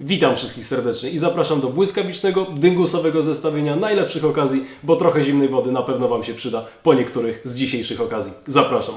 Witam wszystkich serdecznie i zapraszam do błyskawicznego, dyngusowego zestawienia najlepszych okazji, bo trochę zimnej wody na pewno Wam się przyda po niektórych z dzisiejszych okazji. Zapraszam.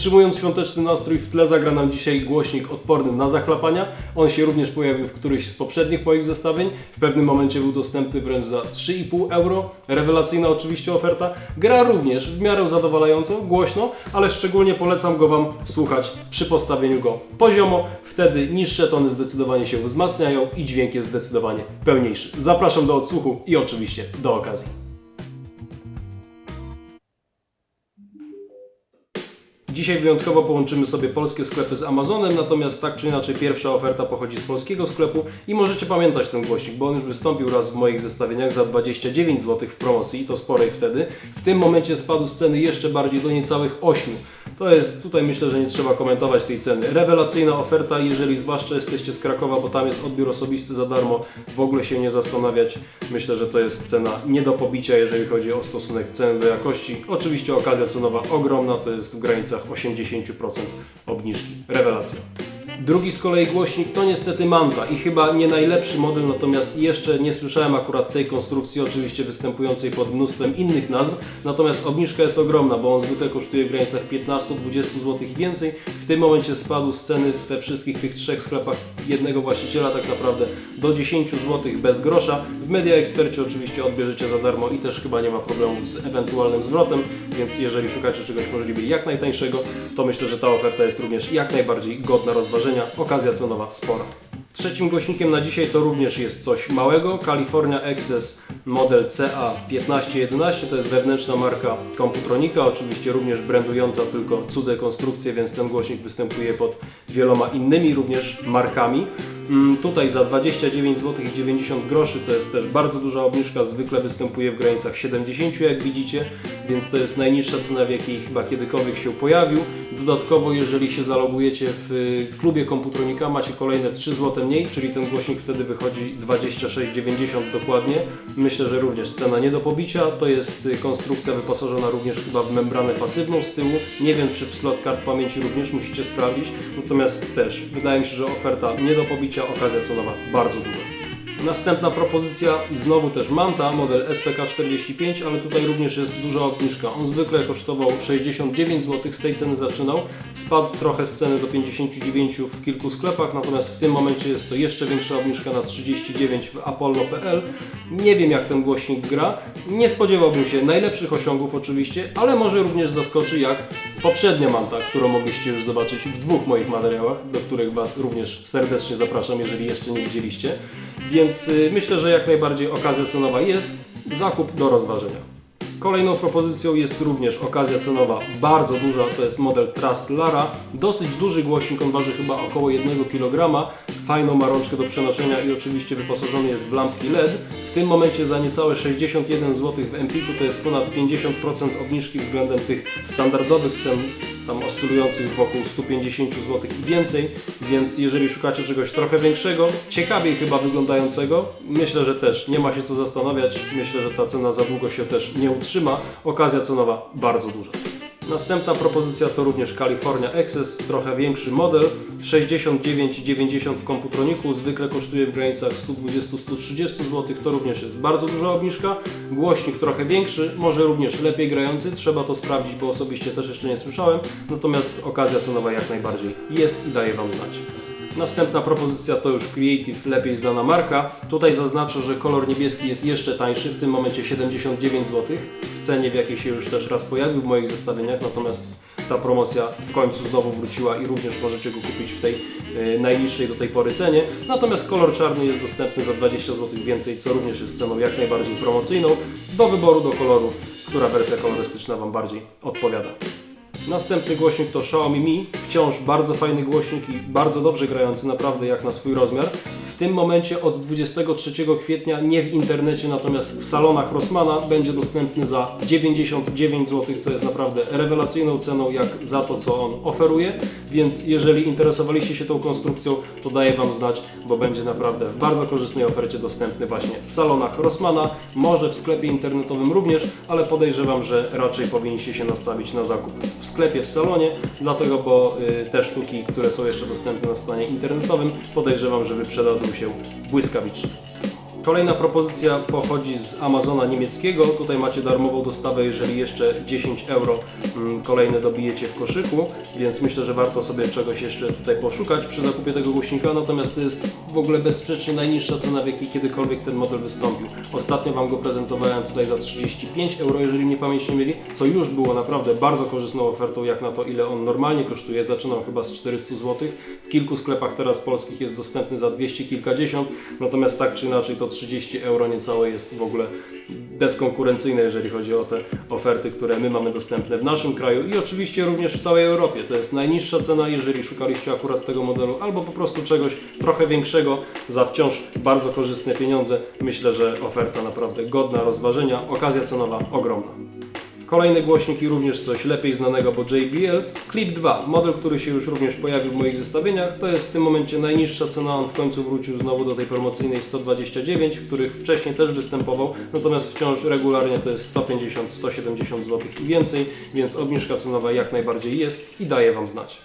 Utrzymując świąteczny nastrój, w tle zagra nam dzisiaj głośnik odporny na zachlapania. On się również pojawił w którymś z poprzednich moich zestawień. W pewnym momencie był dostępny wręcz za 3,5 euro. Rewelacyjna oczywiście oferta. Gra również w miarę zadowalająco, głośno, ale szczególnie polecam go Wam słuchać przy postawieniu go poziomo. Wtedy niższe tony zdecydowanie się wzmacniają i dźwięk jest zdecydowanie pełniejszy. Zapraszam do odsłuchu i oczywiście do okazji. Dzisiaj wyjątkowo połączymy sobie polskie sklepy z Amazonem, natomiast tak czy inaczej pierwsza oferta pochodzi z polskiego sklepu i możecie pamiętać ten głośnik, bo on już wystąpił raz w moich zestawieniach za 29 zł w promocji i to sporej wtedy. W tym momencie spadł z ceny jeszcze bardziej do niecałych 8. To jest, tutaj myślę, że nie trzeba komentować tej ceny. Rewelacyjna oferta, jeżeli zwłaszcza jesteście z Krakowa, bo tam jest odbiór osobisty za darmo, w ogóle się nie zastanawiać. Myślę, że to jest cena nie do pobicia, jeżeli chodzi o stosunek ceny do jakości. Oczywiście okazja cenowa ogromna, to jest w granicach 80% obniżki. Rewelacja. Drugi z kolei głośnik to niestety Manta i chyba nie najlepszy model, natomiast jeszcze nie słyszałem akurat tej konstrukcji, oczywiście występującej pod mnóstwem innych nazw, natomiast obniżka jest ogromna, bo on zwykle kosztuje w granicach 15-20 zł i więcej. W tym momencie spadł z ceny we wszystkich tych trzech sklepach jednego właściciela tak naprawdę do 10 zł bez grosza. W Media Expercie oczywiście odbierzecie za darmo i też chyba nie ma problemu z ewentualnym zwrotem, więc jeżeli szukacie czegoś możliwie jak najtańszego, to myślę, że ta oferta jest również jak najbardziej godna rozważenia. Okazja cenowa spora. Trzecim głośnikiem na dzisiaj to również jest coś małego. California Access model CA1511 to jest wewnętrzna marka Computronika, oczywiście również brandująca tylko cudze konstrukcje, więc ten głośnik występuje pod wieloma innymi również markami. Mm, Tutaj za 29 zł i 90 groszy to jest też bardzo duża obniżka, zwykle występuje w granicach 70 jak widzicie, więc to jest najniższa cena w jakiej chyba kiedykolwiek się pojawił. Dodatkowo jeżeli się zalogujecie w y, klubie Komputronika macie kolejne 3 zł mniej, czyli ten głośnik wtedy wychodzi 26,90 dokładnie. Myślę, że również cena nie do pobicia, to jest y, konstrukcja wyposażona również chyba w membranę pasywną z tyłu. Nie wiem czy w slot kart pamięci również musicie sprawdzić, natomiast też wydaje mi się, że oferta nie do pobicia, okazja cenowa bardzo duża. Następna propozycja, znowu też Manta, model SPK45, ale tutaj również jest duża obniżka. On zwykle kosztował 69 zł, z tej ceny zaczynał. Spadł trochę z ceny do 59 w kilku sklepach, natomiast w tym momencie jest to jeszcze większa obniżka na 39 w apollo.pl. Nie wiem jak ten głośnik gra. Nie spodziewałbym się najlepszych osiągów oczywiście, ale może również zaskoczy jak poprzednia Manta, którą mogliście już zobaczyć w dwóch moich materiałach, do których Was również serdecznie zapraszam, jeżeli jeszcze nie widzieliście. Więc y, myślę, że jak najbardziej okazja cenowa jest, zakup do rozważenia. Kolejną propozycją jest również okazja cenowa bardzo duża, to jest model Trust Lara. Dosyć duży głośnik, on waży chyba około 1 kg. Fajną ma rączkę do przenoszenia i oczywiście wyposażony jest w lampki LED. W tym momencie za niecałe 61 zł w Empiku to jest ponad 50% obniżki względem tych standardowych cen, tam oscylujących wokół 150 zł i więcej. Więc jeżeli szukacie czegoś trochę większego, ciekawiej chyba wyglądającego, myślę, że też nie ma się co zastanawiać. Myślę, że ta cena za długo się też nie utrzyma. Okazja cenowa bardzo duża. Następna propozycja to również California Access, trochę większy model, 69,90 w komputroniku, zwykle kosztuje w granicach 120-130 zł, to również jest bardzo duża obniżka. Głośnik trochę większy, może również lepiej grający, trzeba to sprawdzić, bo osobiście też jeszcze nie słyszałem, natomiast okazja cenowa jak najbardziej jest i daje Wam znać. Następna propozycja to już Creative, lepiej znana marka. Tutaj zaznaczę, że kolor niebieski jest jeszcze tańszy, w tym momencie 79 zł, w cenie w jakiej się już też raz pojawił w moich zestawieniach, natomiast ta promocja w końcu znowu wróciła i również możecie go kupić w tej e, najniższej do tej pory cenie. Natomiast kolor czarny jest dostępny za 20 zł więcej, co również jest ceną jak najbardziej promocyjną. Do wyboru do koloru, która wersja kolorystyczna Wam bardziej odpowiada. Następny głośnik to Xiaomi Mi, wciąż bardzo fajny głośnik i bardzo dobrze grający, naprawdę jak na swój rozmiar. Tym momencie od 23 kwietnia nie w internecie, natomiast w salonach Rossmana będzie dostępny za 99 zł, co jest naprawdę rewelacyjną ceną jak za to, co on oferuje. Więc jeżeli interesowaliście się tą konstrukcją, to daję Wam znać, bo będzie naprawdę w bardzo korzystnej ofercie dostępny właśnie w salonach Rossmana, może w sklepie internetowym również, ale podejrzewam, że raczej powinniście się nastawić na zakup w sklepie, w salonie, dlatego, bo y, te sztuki, które są jeszcze dostępne na stanie internetowym, podejrzewam, że wyprzedadzą się błyskawicznie. Kolejna propozycja pochodzi z Amazona niemieckiego. Tutaj macie darmową dostawę, jeżeli jeszcze 10 euro mm, kolejne dobijecie w koszyku, więc myślę, że warto sobie czegoś jeszcze tutaj poszukać przy zakupie tego głośnika. Natomiast to jest w ogóle bezsprzecznie najniższa cena, w jakiej kiedykolwiek ten model wystąpił. Ostatnio Wam go prezentowałem tutaj za 35 euro, jeżeli mnie pamięć nie mieli, co już było naprawdę bardzo korzystną ofertą, jak na to, ile on normalnie kosztuje. Zaczynał chyba z 400 zł. W kilku sklepach teraz polskich jest dostępny za 200 kilkadziesiąt, natomiast tak czy inaczej to 30 euro niecałe jest w ogóle bezkonkurencyjne, jeżeli chodzi o te oferty, które my mamy dostępne w naszym kraju i oczywiście również w całej Europie. To jest najniższa cena, jeżeli szukaliście akurat tego modelu, albo po prostu czegoś trochę większego za wciąż bardzo korzystne pieniądze. Myślę, że oferta naprawdę godna rozważenia, okazja cenowa ogromna. Kolejny głośnik i również coś lepiej znanego, bo JBL Clip 2, model, który się już również pojawił w moich zestawieniach. To jest w tym momencie najniższa cena, on w końcu wrócił znowu do tej promocyjnej 129, w których wcześniej też występował, natomiast wciąż regularnie to jest 150-170 zł i więcej, więc obniżka cenowa jak najbardziej jest i daje Wam znać.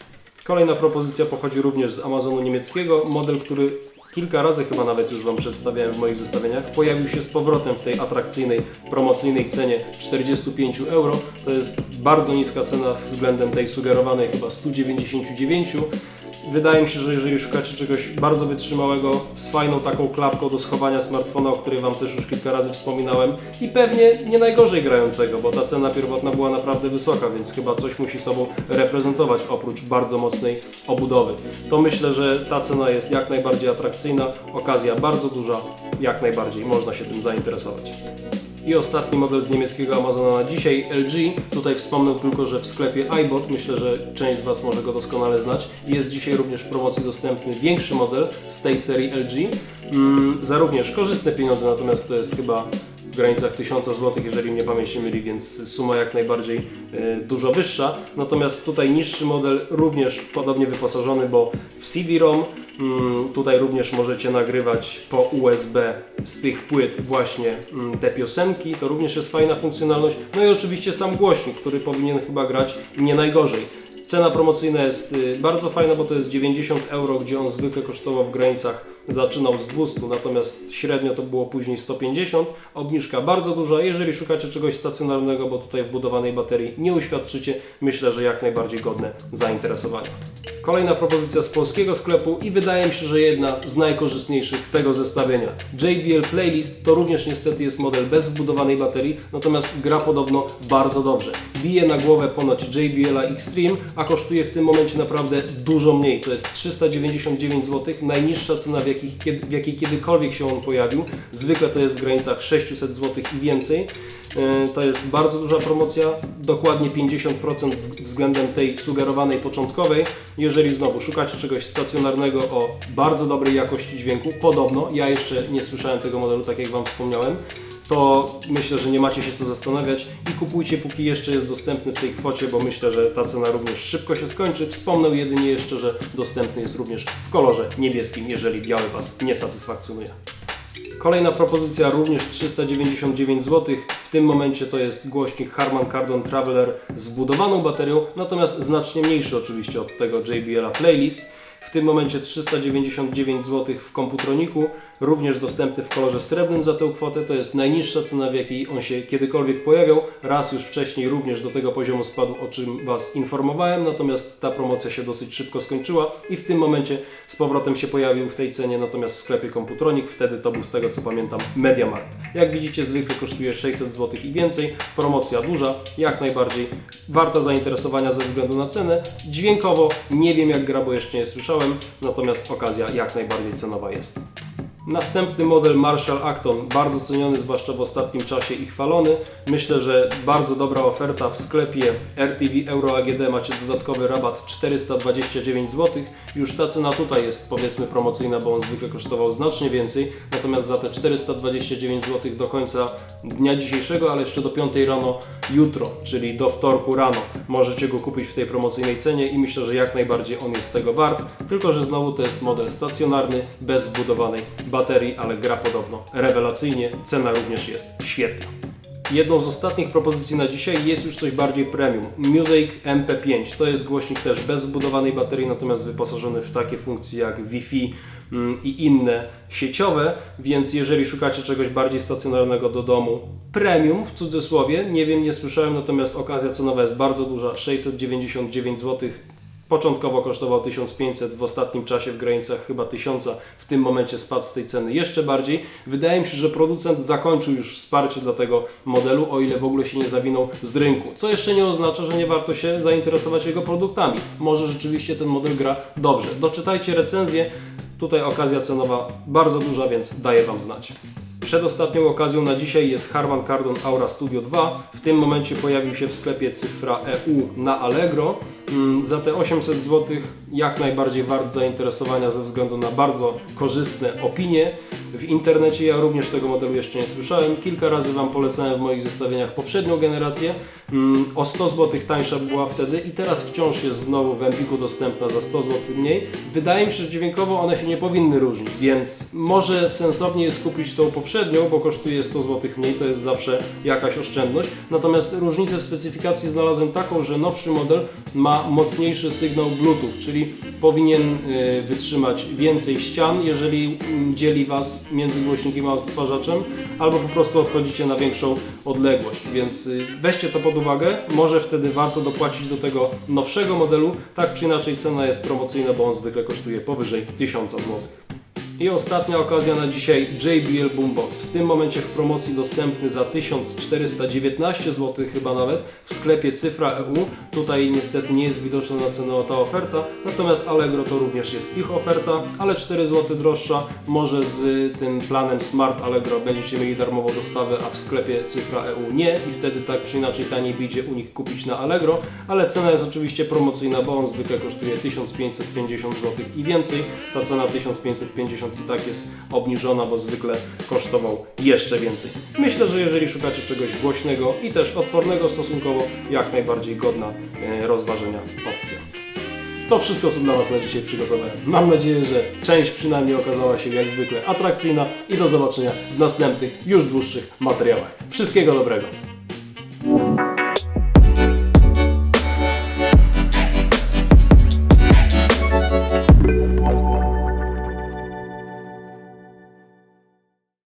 Kolejna propozycja pochodzi również z Amazonu niemieckiego, model, który kilka razy chyba nawet już Wam przedstawiałem w moich zestawieniach, pojawił się z powrotem w tej atrakcyjnej, promocyjnej cenie 45 euro. To jest bardzo niska cena względem tej sugerowanej chyba 199. Wydaje mi się, że jeżeli szukacie czegoś bardzo wytrzymałego, z fajną taką klapką do schowania smartfona, o której Wam też już kilka razy wspominałem i pewnie nie najgorzej grającego, bo ta cena pierwotna była naprawdę wysoka, więc chyba coś musi sobą reprezentować oprócz bardzo mocnej obudowy. To myślę, że ta cena jest jak najbardziej atrakcyjna, okazja bardzo duża, jak najbardziej można się tym zainteresować. I ostatni model z niemieckiego Amazona na dzisiaj, LG. Tutaj wspomnę tylko, że w sklepie iBot, myślę, że część z Was może go doskonale znać, jest dzisiaj również w promocji dostępny większy model z tej serii LG. Mm, za również korzystne pieniądze, natomiast to jest chyba w granicach 1000 zł, jeżeli mnie pamięć nie myli, więc suma jak najbardziej e, dużo wyższa. Natomiast tutaj niższy model również podobnie wyposażony, bo w CD-ROM tutaj również możecie nagrywać po USB z tych płyt właśnie mm, te piosenki. To również jest fajna funkcjonalność. No i oczywiście sam głośnik, który powinien chyba grać nie najgorzej. Cena promocyjna jest y, bardzo fajna, bo to jest 90 euro, gdzie on zwykle kosztował w granicach, zaczynał z 200, natomiast średnio to było później 150. Obniżka bardzo duża. Jeżeli szukacie czegoś stacjonarnego, bo tutaj wbudowanej baterii nie uświadczycie, myślę, że jak najbardziej godne zainteresowania. Kolejna propozycja z polskiego sklepu i wydaje mi się, że jedna z najkorzystniejszych tego zestawienia. JBL Playlist to również niestety jest model bez wbudowanej baterii, natomiast gra podobno bardzo dobrze. Bije na głowę ponoć JBL Extreme, a kosztuje w tym momencie naprawdę dużo mniej. To jest 399 zł, najniższa cena w, jakich, w jakiej kiedykolwiek się on pojawił. Zwykle to jest w granicach 600 zł i więcej. Yy, To jest bardzo duża promocja, dokładnie 50% w- względem tej sugerowanej początkowej. Jeżeli znowu szukacie czegoś stacjonarnego o bardzo dobrej jakości dźwięku, podobno, ja jeszcze nie słyszałem tego modelu, tak jak Wam wspomniałem, to myślę, że nie macie się co zastanawiać i kupujcie póki jeszcze jest dostępny w tej kwocie, bo myślę, że ta cena również szybko się skończy. Wspomnę jedynie jeszcze, że dostępny jest również w kolorze niebieskim, jeżeli biały Was nie satysfakcjonuje. Kolejna propozycja również 399 zł. W tym momencie to jest głośnik Harman Kardon Traveler z wbudowaną baterią, natomiast znacznie mniejszy oczywiście od tego JBL Playlist. W tym momencie 399 zł w komputroniku, również dostępny w kolorze srebrnym za tę kwotę. To jest najniższa cena, w jakiej on się kiedykolwiek pojawiał. Raz już wcześniej również do tego poziomu spadł, o czym Was informowałem, natomiast ta promocja się dosyć szybko skończyła i w tym momencie z powrotem się pojawił w tej cenie, natomiast w sklepie Komputronik wtedy to był z tego co pamiętam Mediamarkt. Jak widzicie zwykle kosztuje 600 zł i więcej, promocja duża, jak najbardziej warta zainteresowania ze względu na cenę. Dźwiękowo nie wiem jak gra, bo jeszcze nie słyszałem, natomiast okazja jak najbardziej cenowa jest. Następny model Marshall Acton, bardzo ceniony, zwłaszcza w ostatnim czasie i chwalony. Myślę, że bardzo dobra oferta w sklepie RTV Euro AGD macie dodatkowy rabat 429 zł. Już ta cena tutaj jest powiedzmy promocyjna, bo on zwykle kosztował znacznie więcej. Natomiast za te 429 zł do końca dnia dzisiejszego, ale jeszcze do 5 rano jutro, czyli do wtorku rano możecie go kupić w tej promocyjnej cenie i myślę, że jak najbardziej on jest tego wart. Tylko, że znowu to jest model stacjonarny, bez wbudowanej ale gra podobno rewelacyjnie. Cena również jest świetna. Jedną z ostatnich propozycji na dzisiaj jest już coś bardziej premium. Music MP5 to jest głośnik też bez wbudowanej baterii, natomiast wyposażony w takie funkcje jak Wi-Fi mm, i inne sieciowe, więc jeżeli szukacie czegoś bardziej stacjonarnego do domu, premium w cudzysłowie, nie wiem, nie słyszałem, natomiast okazja cenowa jest bardzo duża, 699 zł. Początkowo kosztował 1500, w ostatnim czasie w granicach chyba 1000, w tym momencie spadł z tej ceny jeszcze bardziej. Wydaje mi się, że producent zakończył już wsparcie dla tego modelu, o ile w ogóle się nie zawinął z rynku. Co jeszcze nie oznacza, że nie warto się zainteresować jego produktami. Może rzeczywiście ten model gra dobrze. Doczytajcie recenzję. Tutaj okazja cenowa bardzo duża, więc daję Wam znać. Przedostatnią okazją na dzisiaj jest Harman Kardon Aura Studio 2. W tym momencie pojawił się w sklepie cyfra EU na Allegro. Mm, Za te 800 zł jak najbardziej wart zainteresowania ze względu na bardzo korzystne opinie. W internecie ja również tego modelu jeszcze nie słyszałem. Kilka razy Wam polecałem w moich zestawieniach poprzednią generację. Mm, O 100 zł tańsza była wtedy i teraz wciąż jest znowu w Empiku dostępna za 100 zł mniej. Wydaje mi się, że dźwiękowo one się nie powinny różnić, więc może sensownie jest kupić tą poprzednią, bo kosztuje 100 zł mniej, to jest zawsze jakaś oszczędność. Natomiast różnicę w specyfikacji znalazłem taką, że nowszy model ma mocniejszy sygnał Bluetooth, czyli powinien y, wytrzymać więcej ścian, jeżeli mm, dzieli Was między głośnikiem a odtwarzaczem, albo po prostu odchodzicie na większą odległość. Więc y, weźcie to pod uwagę, może wtedy warto dopłacić do tego nowszego modelu. Tak czy inaczej cena jest promocyjna, bo on zwykle kosztuje powyżej 1000 zł. I ostatnia okazja na dzisiaj JBL Boombox. W tym momencie w promocji dostępny za 1419 zł chyba nawet w sklepie Cyfra EU. Tutaj niestety nie jest widoczna na cenę ta oferta, natomiast Allegro to również jest ich oferta, ale 4 zł droższa. Może z tym planem Smart Allegro będziecie mieli darmową dostawę, a w sklepie Cyfra EU nie i wtedy tak czy inaczej taniej wyjdzie u nich kupić na Allegro, ale cena jest oczywiście promocyjna, bo on zwykle kosztuje 1550 zł i więcej. Ta cena 1550 i tak jest obniżona, bo zwykle kosztował jeszcze więcej. Myślę, że jeżeli szukacie czegoś głośnego i też odpornego stosunkowo, jak najbardziej godna e, rozważenia opcja. To wszystko, co dla Was na dzisiaj przygotowałem. Mam nadzieję, że część przynajmniej okazała się jak zwykle atrakcyjna i do zobaczenia w następnych, już dłuższych materiałach. Wszystkiego dobrego!